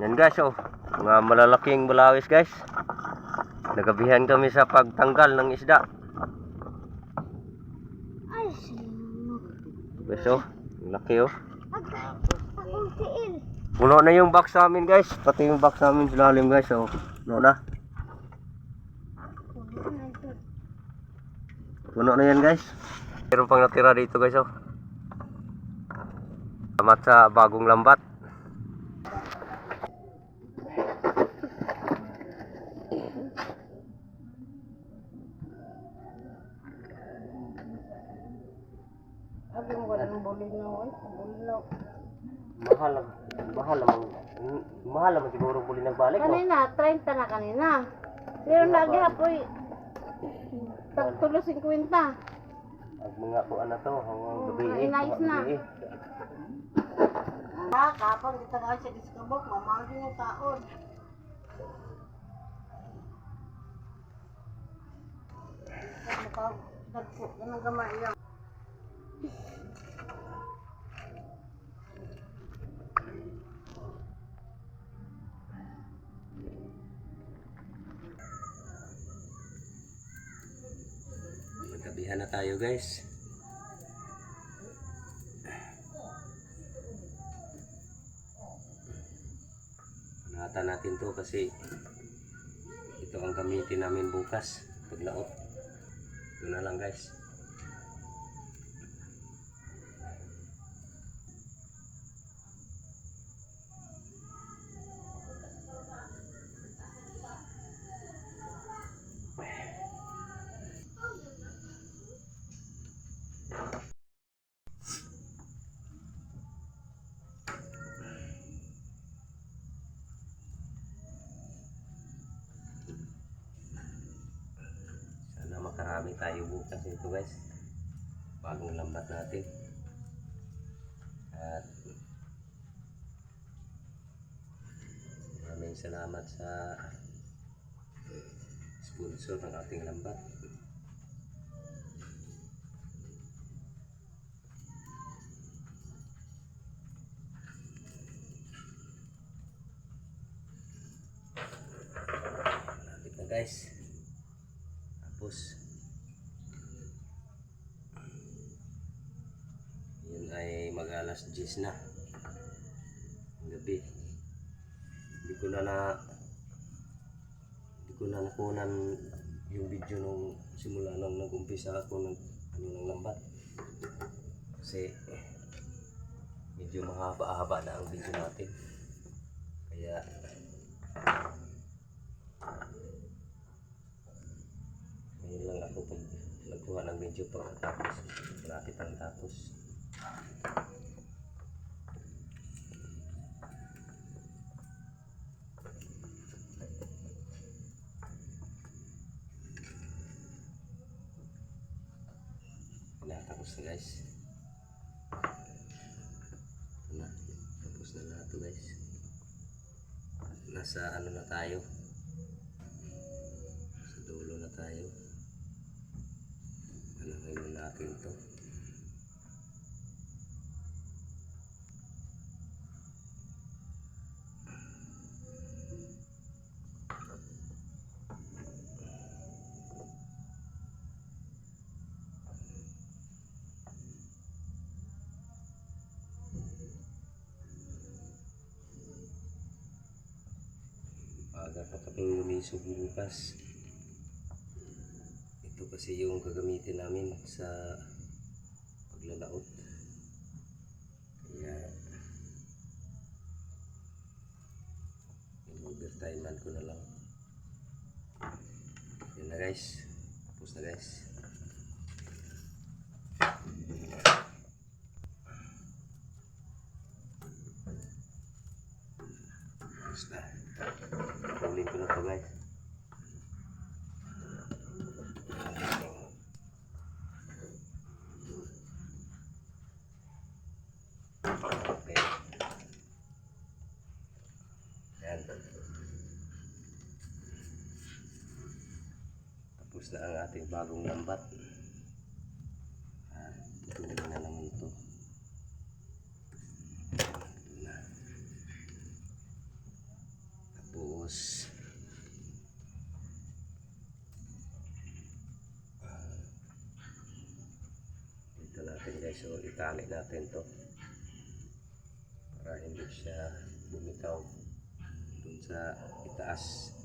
Yan guys, oh. Mga malalaking bulawis guys. Nagabihan kami sa pagtanggal ng isda. Guys, oh. Laki, oh. Puno na yung box namin guys. Pati yung box namin sa lalim guys, oh. Puno na. Puno na ito. Puno na yan guys. Meron pang natira dito guys, oh. Salamat sa bagong lambat. Sabi mo wala ng bulig na oy. Bulig Mahal lang. Mahal lang. Mahal lang siguro muli nagbalik, no? Kanina, 30 na kanina. Pero lagi hapoy. Tagtulo 50. Ang mga kuan na to, hanggang gabi eh. inayos mga na. gabi eh. Ha, kapag kita nga siya diskabok, mamagin yung taon. Dagpo, ganang gamay yan. Magkabihan na tayo guys. Panatan natin to kasi ito ang gamitin namin bukas. Paglaot. Ito na lang guys. Sana makarami tayo bukas nito guys. Bagong lambat natin. At maraming salamat sa sponsor ng ating lambat. Alas 10 na gabi hindi ko na na hindi ko na nakunan yung video nung simula nung nag-umpisa ako ng ano ng lambat kasi medyo mahaba-haba na ang video natin kaya Ngayon lang ako pag nagkuha ng video pagkatapos. Malapit tapos. Wala, tapos na guys. Wala, tapos na lahat to guys. Nasa ano na tayo. Sa dulo na tayo. Ano ngayon natin to? Pa kaming lumisog. Ito kasi yung gagamitin namin sa paglalaot. Kaya in-overtimean ko na lang. Yan na guys. Tapos na guys. na ang ating bagong lambat. At ito na naman ito ito na. Tapos. Ah. Dito natin guys. So itali natin to. Para hindi siya bumitaw dun sa itaas.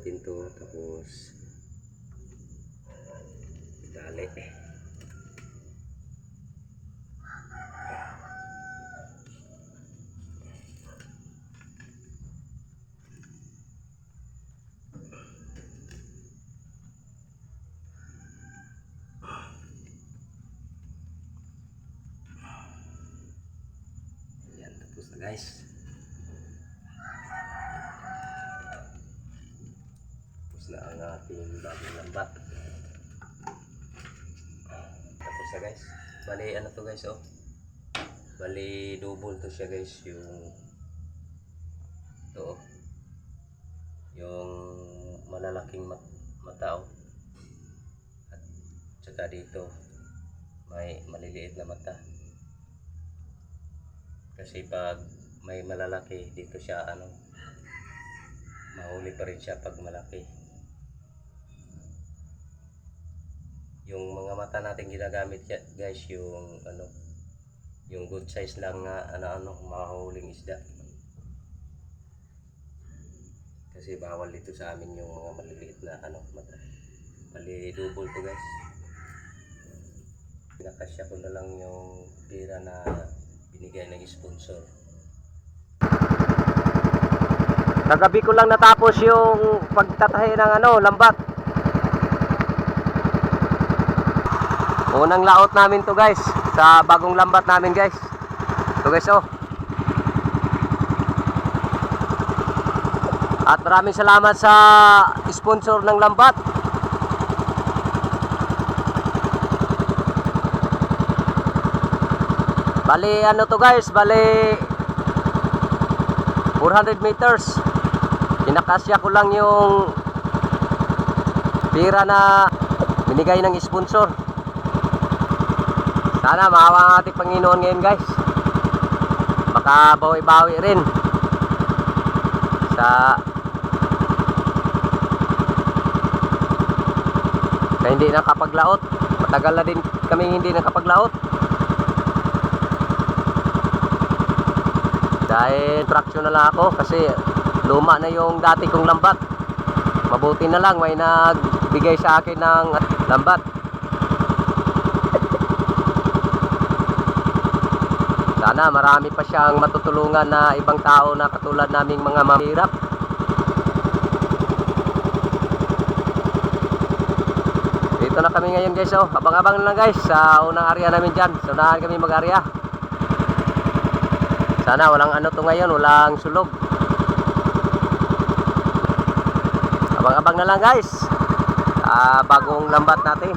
Natin to tapos itali. Yan, tapos na guys. Ating bagong lambat. Tapos na guys. Bali, ano to guys, oh. Bali, double to siya guys, yung to, oh. Yung malalaking mat mata, oh. At saka dito, may maliliit na mata. Kasi pag may malalaki, dito siya ano, mahuli pa rin siya pag malaki. Yung mga mata natin ginagamit guys, yung ano, yung good size lang na ano ano mahuling isda. Kasi bawal dito sa amin yung mga maliliit na ano mata. Bali double to guys. Pinakasya ko na lang yung pera na binigay ng sponsor. Kagabi ko lang natapos yung pagtatahi ng ano, lambat. Unang laot namin to guys, sa bagong lambat namin guys. To guys oh. At maraming salamat sa sponsor ng lambat. Bali ano to guys, bali 400 meters. Kinakasya ko lang yung pira na binigay ng sponsor. Sana maawa ang ating Panginoon ngayon guys. Makabawi-bawi rin sa sa hindi nakapaglaot. Matagal na din kami hindi nakapaglaot. Dahil traction na lang ako kasi luma na yung dati kong lambat. Mabuti na lang may nagbigay sa akin ng lambat. Sana marami pa siyang matutulungan na ibang tao na katulad naming mga mahirap. Dito na kami ngayon guys oh. Abang-abang na lang guys sa unang area namin dyan. Sa unahan kami mag-area. Sana walang ano to ngayon, walang sulog. Abang-abang na lang guys. Ah, bagong lambat natin.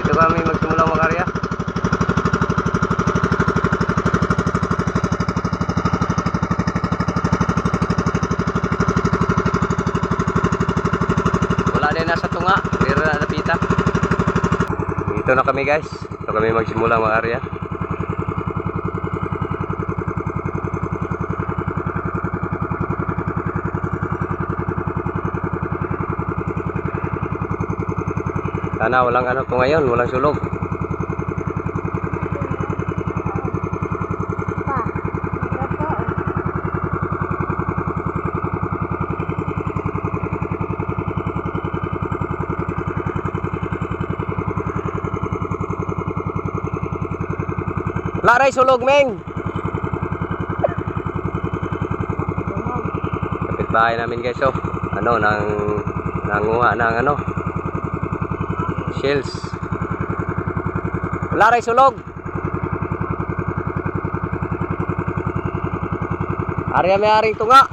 Dito kami magsimula mag-area. Wala din nasa tunga, hindi rin napita. Dito na kami guys. Dito kami magsimula mag-area. Sana walang ano to ngayon, walang sulog. Laray sulog, Meng! Kapit bahay namin guys, oh. Ano, nang nanguha ng ano, shells. Laray sulog! Arya may aring tunga.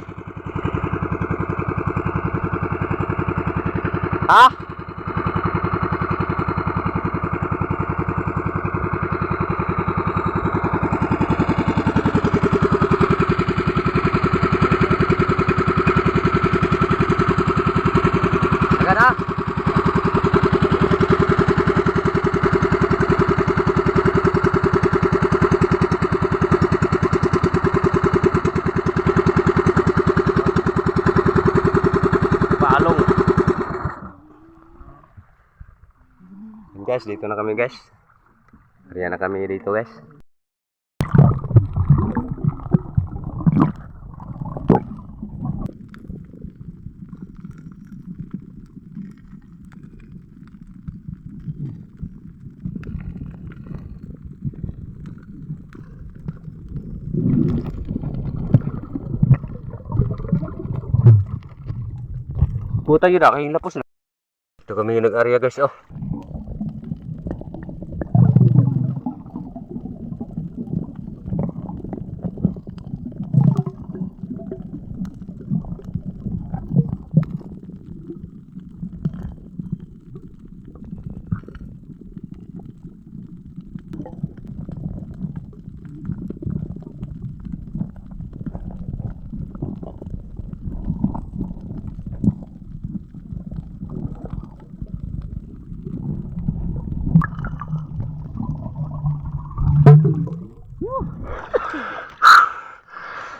Ha? Yun, guys, dito na kami guys. Ariyan na kami dito guys. Puta yun ako, yung lapos na. Ito kami yung nag-area guys, oh.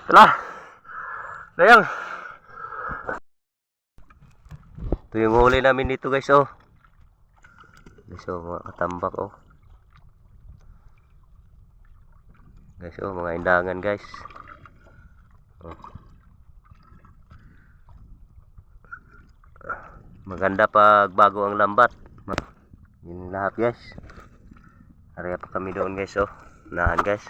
Tala. Dayang. Ito yung huli namin dito guys oh. Guys oh mga katambak oh. Guys oh mga indangan guys. Oh. Maganda pag bago ang lambat. Yun lahat guys. Area pa kami doon guys oh. Nahan guys.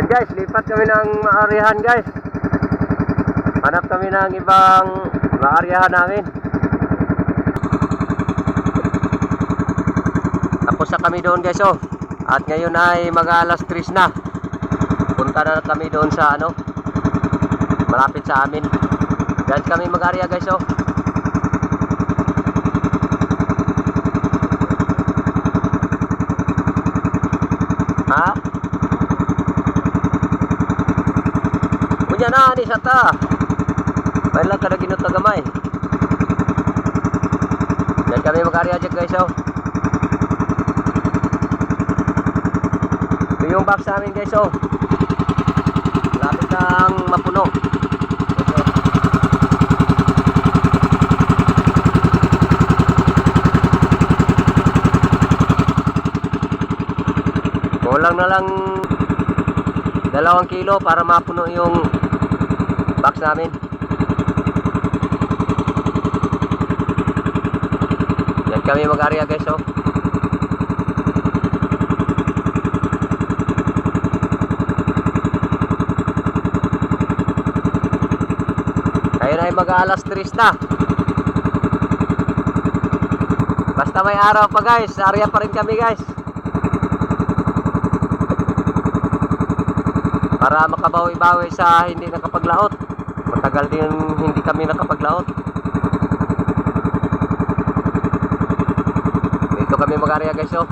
Yan guys, lipat kami ng maarihan guys. Hanap kami ng ibang maarihan namin. Tapos na kami doon guys oh. At ngayon ay mga alas 3 na. Punta na kami doon sa ano. Malapit sa amin. Guys kami mag-area guys oh. Ha? Unya na ni sata. Bayan lang kada ginut na gamay. Dan kami mag-area dyan guys oh. Ito yung box namin guys oh. Lapit ng mapuno. Kulang na lang dalawang kilo para mapuno yung box namin. Yan kami mag-area guys oh. Na ay mag-alas 3 na. Basta may araw pa guys, area pa rin kami guys. para makabawi-bawi sa hindi nakapaglaot. Matagal din hindi kami nakapaglaot. Dito kami mag-area guys oh.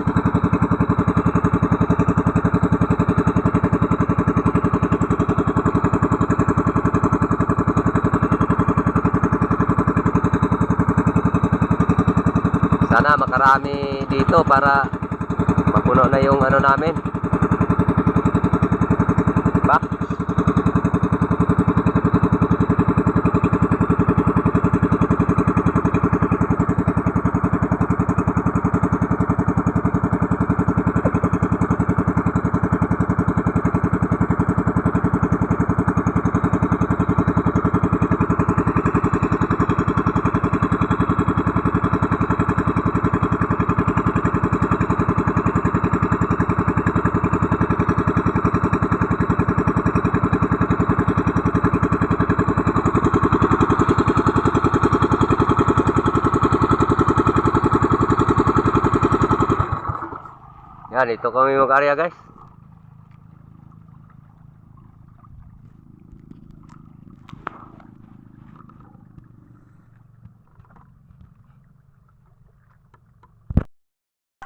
Sana makarami dito para mapuno na yung ano namin. Yan, ito kami mag-area guys.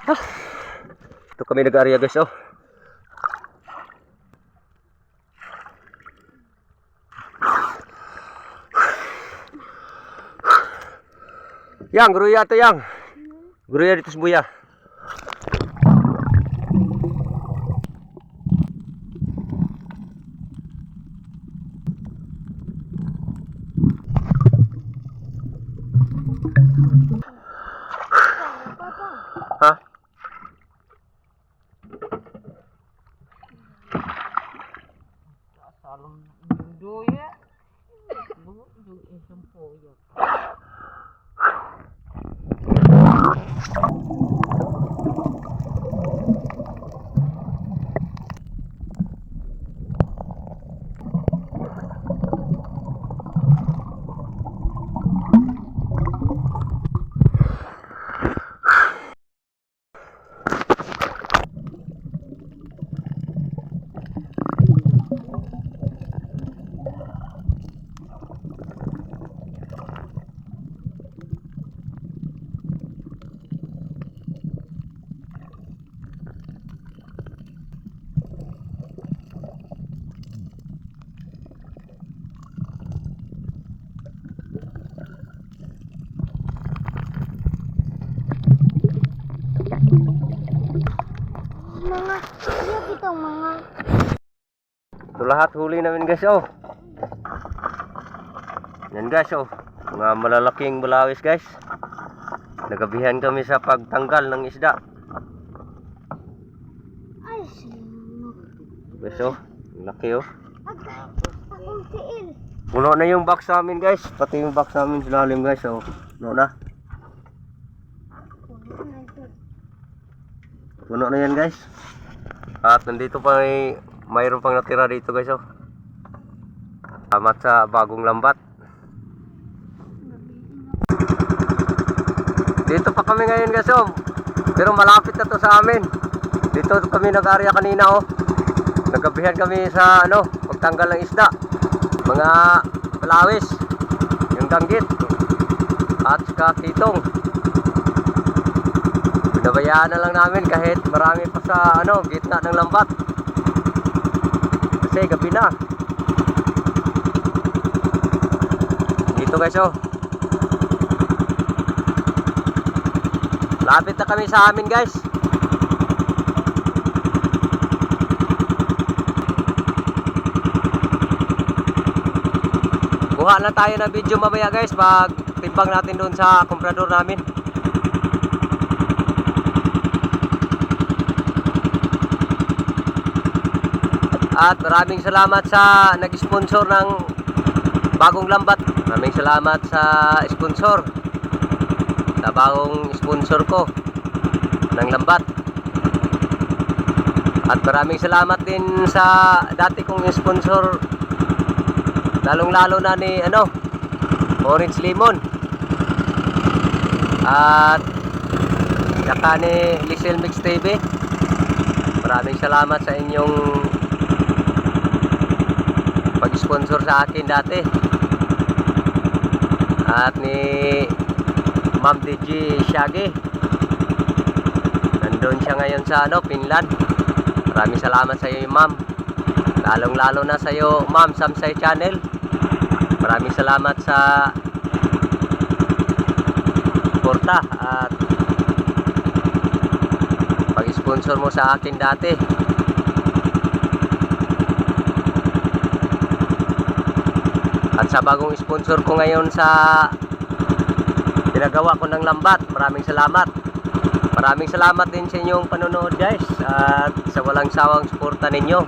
Ah, Ito kami nag-area guys oh. Yang, gruya to yang. Gruya dito sa buya. Lahat huli namin guys oh. Yan guys oh. Mga malalaking bulawis guys. Nagabihan kami sa pagtanggal ng isda. Guys oh. Laki oh. Puno na yung box namin guys. Pati yung box namin sa lalim guys oh. Puno na. Puno na yan guys. At nandito pa may mayroon pang natira dito guys oh. Salamat sa bagong lambat. Dito pa kami ngayon guys oh. Pero malapit na to sa amin. Dito kami nag-area kanina oh. Nagabihan kami sa ano, pagtanggal ng isda. Mga palawis, yung danggit, at saka kitong. Binabayaan na lang namin kahit marami pa sa ano, gitna ng lambat. Kasi gabi na. Dito guys oh. Lapit na kami sa amin guys. Kuha na tayo ng video mamaya guys pag timbang natin doon sa komprador namin. At maraming salamat sa nag-sponsor ng bagong lambat. Maraming salamat sa sponsor. Sa bagong sponsor ko ng lambat. At maraming salamat din sa dati kong sponsor lalong lalo na ni ano Orange Lemon at saka ni Lixel Mix TV maraming salamat sa inyong pag-sponsor sa akin dati. At ni Ma'am DJ Shaggy. Nandun siya ngayon sa ano Finland. Maraming salamat sa iyo ma'am. Lalong lalo na sa iyo ma'am Samsay Channel. Maraming salamat sa porta at pag-sponsor mo sa akin dati sa bagong sponsor ko ngayon sa ginagawa ko ng lambat. Maraming salamat. Maraming salamat din sa inyong panonood guys at sa walang sawang suporta ninyo.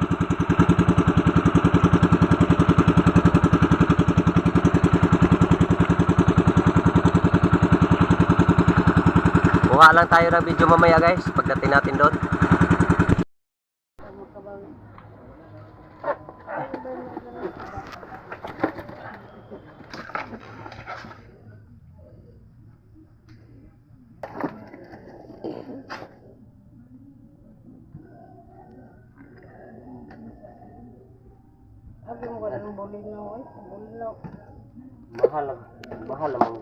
Kuha lang tayo ng video mamaya guys pagdating natin doon. Abi mo ko ng bulinaw eh. Bulinaw. Mahal lang. Mahal naman.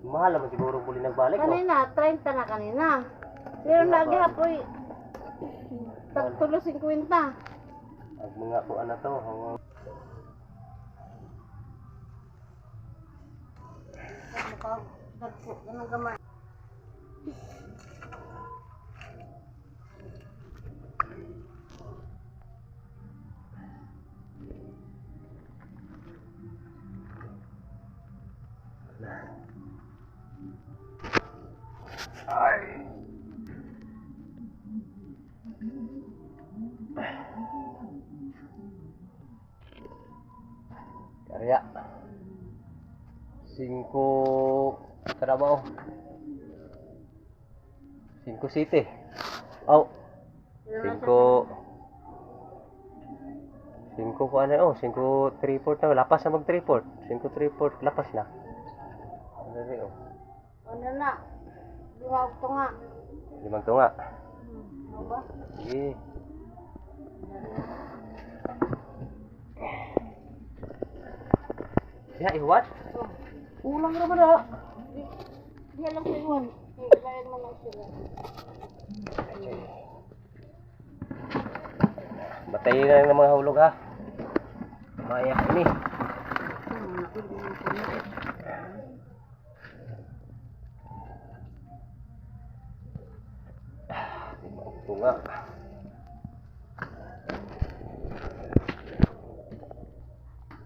Mahal naman siguro muli nagbalik no? Kanina, 30 na kanina. Pero lagi hapoy, tagtulo 50. Ang mga kuan na to. ang- Dagpo, ganun gamay. Karya. Singko trabaho. 5 City. Oh, 5 5 ko ano oh, 5 3 port na lapas na mag 3 port. 5 3 port lapas na. Ano rin oh. Ano na? Liwag to nga. Limang tunga. Hmm. Ano ba? Sige. Ya, iwat. Oh. Ulang na ba na? Di, di alam ko yun. Ilayan mo lang sila. Batayin na ng mga hulog ha. Maiyak ini. Limang tunga.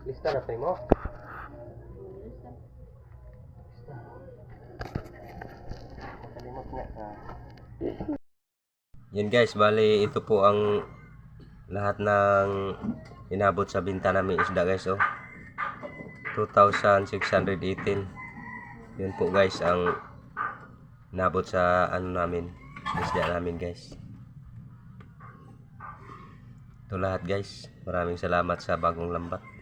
Lista na tayo mo. Nga. Yan guys, bali ito po ang lahat ng inabot sa binta namin isda guys oh. 2,618. Yun po guys ang inabot sa ano namin isda namin guys. Ito lahat guys. Maraming salamat sa bagong lambat.